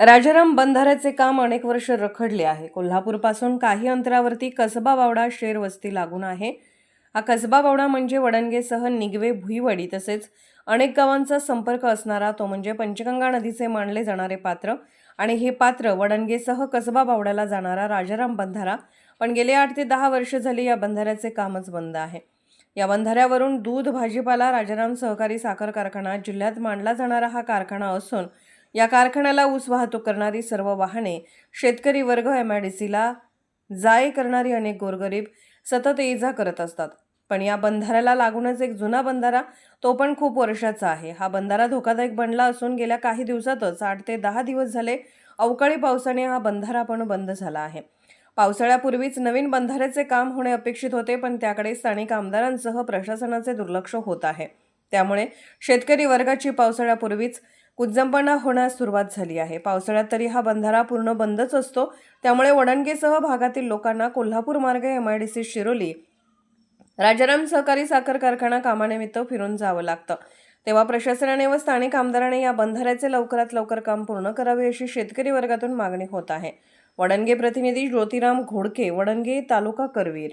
राजाराम बंधाऱ्याचे काम अनेक वर्ष रखडले आहे. कोल्हापूरपासून काही अंतरावरती कसबा बावडा शेर वस्ती लागून आहे. हा कसबा बावडा म्हणजे वडणगेसह निगवे भुईवडी तसेच अनेक गावांचा संपर्क असणारा तो म्हणजे पंचगंगा नदीचे मानले जाणारे पात्र. आणि हे पात्र वडणगेसह कसबा बावड्याला जाणारा राजाराम बंधारा पण गेले आठ ते दहा वर्ष झाली या बंधाऱ्याचे कामच बंद आहे. या बंधाऱ्यावरून दूध भाजीपाला राजाराम सहकारी साखर कारखाना जिल्ह्यात मांडला जाणारा हा कारखाना असून या कारखान्याला ऊस वाहतूक करणारी सर्व वाहने शेतकरी वर्ग एम आय डी सीला जाय करणारी अनेक गोरगरीब सतत ये जा करत असतात. पण या बंधाऱ्याला लागूनच एक जुना बंधारा तो पण खूप वर्षाचा आहे. हा बंधारा धोकादायक बनला असून गेल्या काही दिवसातच आठ ते दहा दिवस झाले अवकाळी पावसाने हा बंधारा पण बंद झाला आहे. पावसाळ्यापूर्वीच नवीन बंधाऱ्याचे काम होणे अपेक्षित होते पण त्याकडे स्थानिक आमदारांसह प्रशासनाचे दुर्लक्ष होत आहे. त्यामुळे शेतकरी वर्गाची पावसाळ्यापूर्वीच कुजंपणा होण्यास सुरुवात झाली आहे. पावसाळ्यात तरी हा बंधारा पूर्ण बंदच असतो. त्यामुळे वडणगेसह भागातील लोकांना कोल्हापूर मार्ग M I D C Shiroli Rajaram सहकारी साखर कारखाना कामानिमित्त फिरून जावं लागतं. तेव्हा प्रशासनाने व स्थानिक आमदाराने या बंधाऱ्याचे लवकरात लवकर काम पूर्ण करावे अशी शेतकरी वर्गातून मागणी होत आहे. वडणगे प्रतिनिधी ज्योतिराम घोडके वडणगे तालुका करवीर